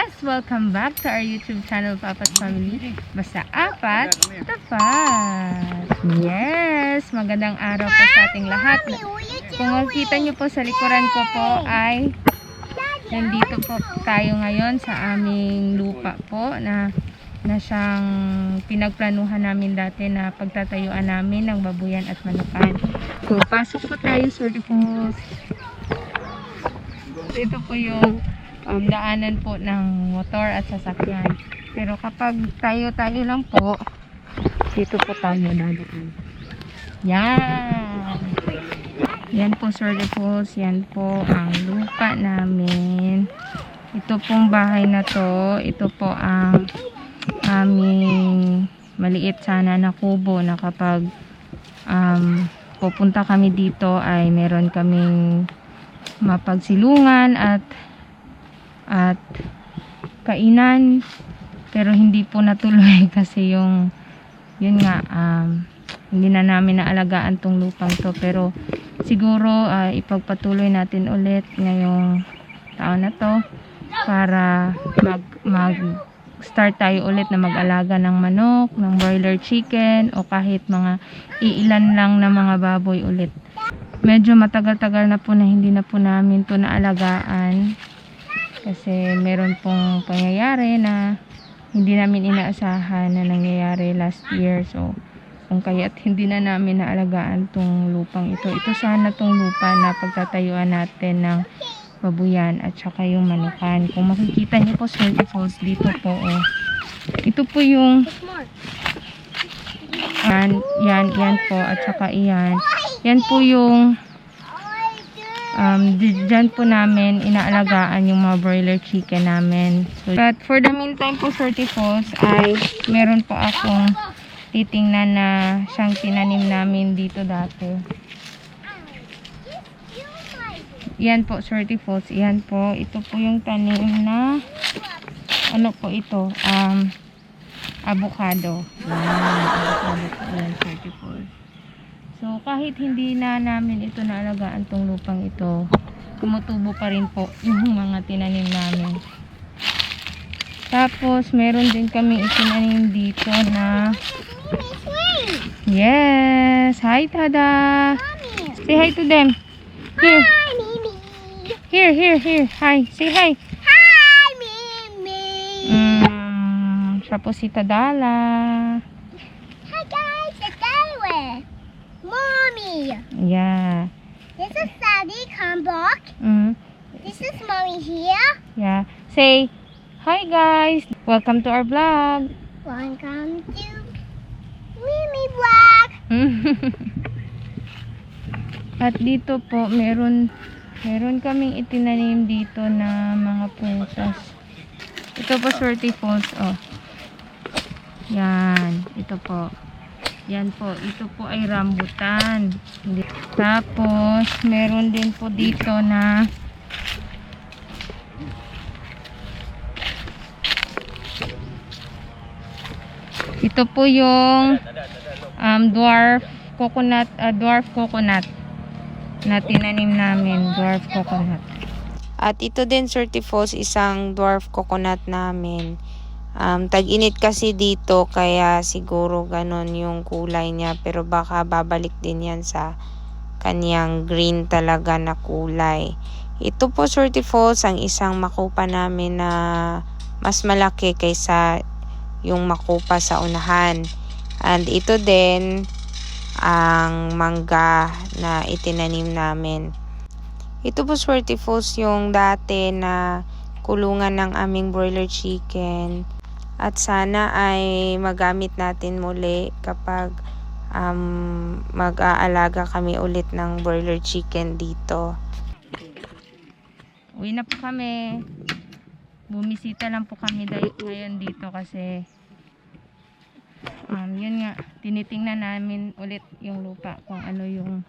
Yes, welcome back to our YouTube channel, Papa's Family. Basta apat, tapat. Yes, magandang araw po sa ating lahat. Kung makikita niyo po sa likuran ko po ay nandito po tayo ngayon sa aming lupa po na na siyang pinagplanuhan namin dati na pagtatayuan namin ng babuyan at manukan. So, pasok po tayo, Sir Dipos. Ito po yung um, daanan po ng motor at sasakyan. Pero kapag tayo-tayo lang po, dito po tayo dadaan. Yan! Yan po, Sir Dipos. Yan po ang lupa namin. Ito pong bahay na to, ito po ang aming maliit sana na kubo na kapag um, pupunta kami dito ay meron kaming mapagsilungan at at kainan pero hindi po natuloy kasi yung yun nga um, hindi na namin naalagaan tong lupang to pero siguro ah, ipagpatuloy natin ulit ngayong taon na to para mag mag start tayo ulit na mag-alaga ng manok, ng broiler chicken o kahit mga iilan lang na mga baboy ulit. Medyo matagal-tagal na po na hindi na po namin to naalagaan kasi meron pong pangyayari na hindi namin inaasahan na nangyayari last year. So, kung kaya't hindi na namin naalagaan tong lupang ito. Ito sana tong lupa na pagtatayuan natin ng babuyan at saka yung manukan. Kung makikita niyo po Sir Falls dito po oh. Ito po yung yan, yan, yan po at saka iyan. Yan po yung um, dyan po namin inaalagaan yung mga broiler chicken namin. So, but for the meantime po, Sir Falls ay meron po akong titingnan na siyang tinanim namin dito dati. Yan po, Swerte Falls. Yan po. Ito po yung tanim na ano po ito? Um, avocado. Yan. Avocado yan, Swerte Falls. So, kahit hindi na namin ito naalagaan tong lupang ito, tumutubo pa rin po yung mga tinanim namin. Tapos, meron din kami itinanim dito na Yes! Hi, Tada! Say hi to them. Here. Hi, Mimi. Here, here, here. Hi. Say hi. Hi, Mimi. Mm, siya po si Tadala. Hi, guys. It's Delaware. Mommy. Yeah. This is Daddy. Come back. Mm, This is Mommy here. yeah. Say, hi guys. Welcome to our vlog. Welcome to Mimi Vlog. At dito po, meron meron kaming itinanim dito na mga prutas. Ito po, Swerte Falls. Oh. Yan. Ito po. Yan po. Ito po ay rambutan. Tapos, meron din po dito na ito po yung um, dwarf coconut, uh, dwarf coconut na tinanim namin, dwarf coconut. At ito din, Certifos, isang dwarf coconut namin. Um, tag-init kasi dito, kaya siguro ganon yung kulay niya. Pero baka babalik din yan sa kanyang green talaga na kulay. Ito po, Certifos, ang isang makupa namin na mas malaki kaysa yung makupa sa unahan. And ito din, ang mangga na itinanim namin. Ito po Swerte Falls yung dati na kulungan ng aming broiler chicken. At sana ay magamit natin muli kapag um, mag-aalaga kami ulit ng broiler chicken dito. Uwi na po kami. Bumisita lang po kami ngayon dito kasi um, yun nga, tinitingnan namin ulit yung lupa kung ano yung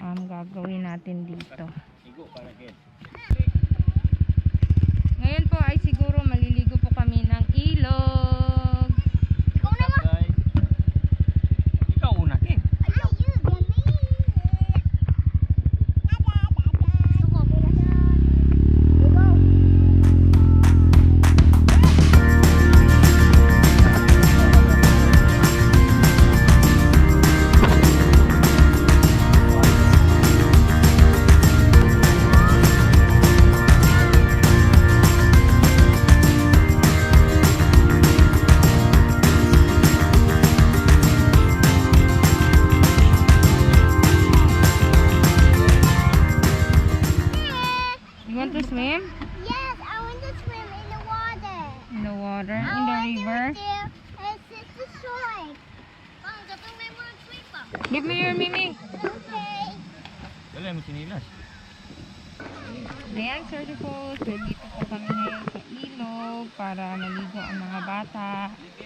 um, gagawin natin dito. Swim? Yes, I want to swim in the water. In the water? I In the want river? to be there and the shore. Mom, dapat may mga tree pa. Give me your mimi. Okay. Dala mo sinilas. Ayan, Sir Falls. Dito po kami ngayon sa ilog para maligo ang mga bata. Yay!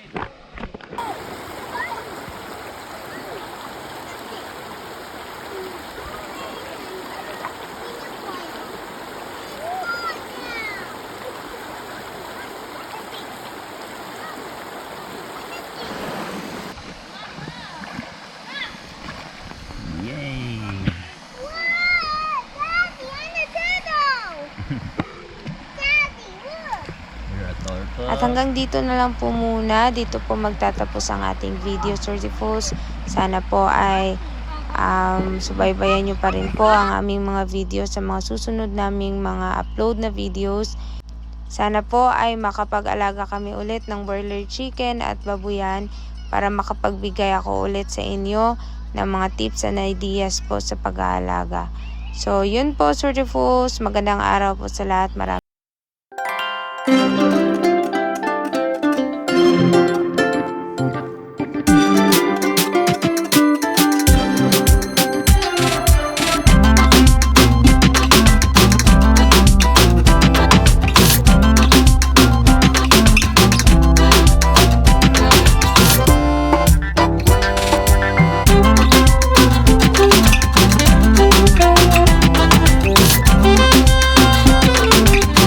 At hanggang dito na lang po muna. Dito po magtatapos ang ating video, Surtifos. Sana po ay um, subaybayan nyo pa rin po ang aming mga video sa mga susunod naming mga upload na videos. Sana po ay makapag-alaga kami ulit ng broiler chicken at babuyan para makapagbigay ako ulit sa inyo ng mga tips and ideas po sa pag-aalaga. So, yun po, Surtifos. Magandang araw po sa lahat. Maraming